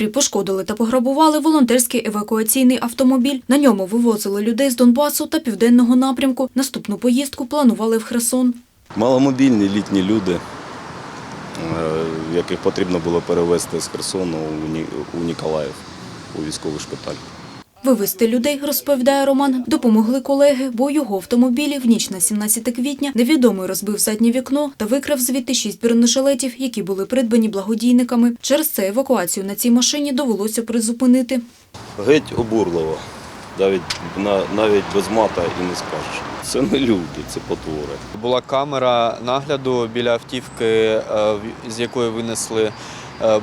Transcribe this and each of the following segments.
Дніпрі пошкодили та пограбували волонтерський евакуаційний автомобіль. На ньому вивозили людей з Донбасу та південного напрямку. Наступну поїздку планували в Херсон. Маломобільні літні люди, е, яких потрібно було перевезти з Херсону у Ніколаїв, у військовий шпиталь. Вивезти людей, розповідає Роман, допомогли колеги, бо його автомобілі в ніч на 17 квітня невідомий розбив заднє вікно та викрав звідти шість бронежилетів, які були придбані благодійниками. Через це евакуацію на цій машині довелося призупинити. Геть обурливо, навіть, на- навіть без мата і не скажеш. Це не люди, це потвори. Була камера нагляду біля автівки, е, з якої винесли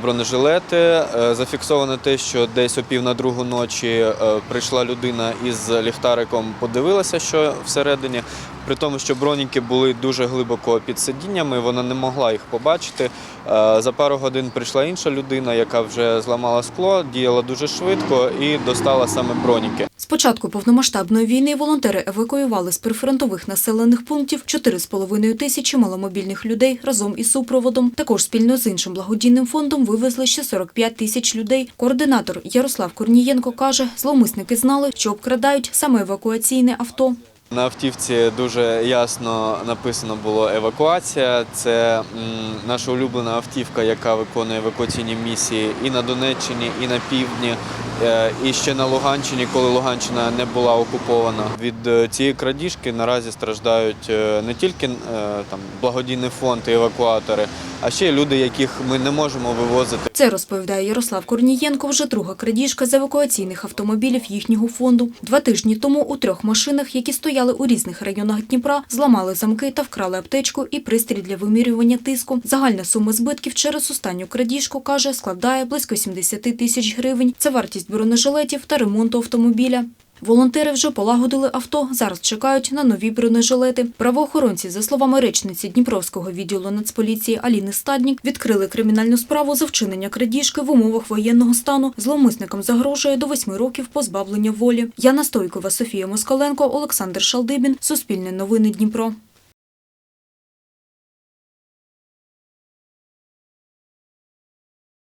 бронежилети. Е, Зафіксовано те, що десь о пів на другу ночі е, прийшла людина із ліхтариком, подивилася, що всередині. При тому, що броніки були дуже глибоко під сидіннями, вона не могла їх побачити. Е, За пару годин прийшла інша людина, яка вже зламала скло, діяла дуже швидко і достала саме броніки. З початку повномасштабної війни волонтери евакуювали з прифронтових населених пунктів 4,5 тисячі маломобільних людей разом із супроводом. Також спільно з іншим благодійним фондом вивезли ще 45 тисяч людей. Координатор Ярослав Корнієнко каже, зловмисники знали, що обкрадають саме евакуаційне авто. На автівці дуже ясно написано було евакуація. Це наша улюблена автівка, яка виконує евакуаційні місії і на Донеччині, і на півдні, е, і ще на Луганщині, коли Луганщина не була окупована. Від е, цієї крадіжки наразі страждають е, не тільки там благодійний фонд і евакуатори, а ще й люди, яких ми не можемо вивозити. Це розповідає Ярослав Корнієнко. Вже друга крадіжка з евакуаційних автомобілів їхнього фонду. Два тижні тому у трьох машинах, які стояли у різних районах Дніпра, зламали замки та вкрали аптечку і пристрій для вимірювання тиску. Загальна сума збитків через останню крадіжку каже складає близько 70 тисяч гривень. Це вартість бронежилетів та ремонту автомобіля. Волонтери вже полагодили авто, зараз чекають на нові бронежилети. Правоохоронці, за словами речниці Дніпровського відділу Нацполіції Аліни Стаднік, відкрили кримінальну справу за вчинення крадіжки в умовах воєнного стану. Зловмисникам загрожує до восьми років позбавлення волі. Яна Стойкова, Софія Москаленко, Олександр Шалдибін. Суспільне новини Дніпро.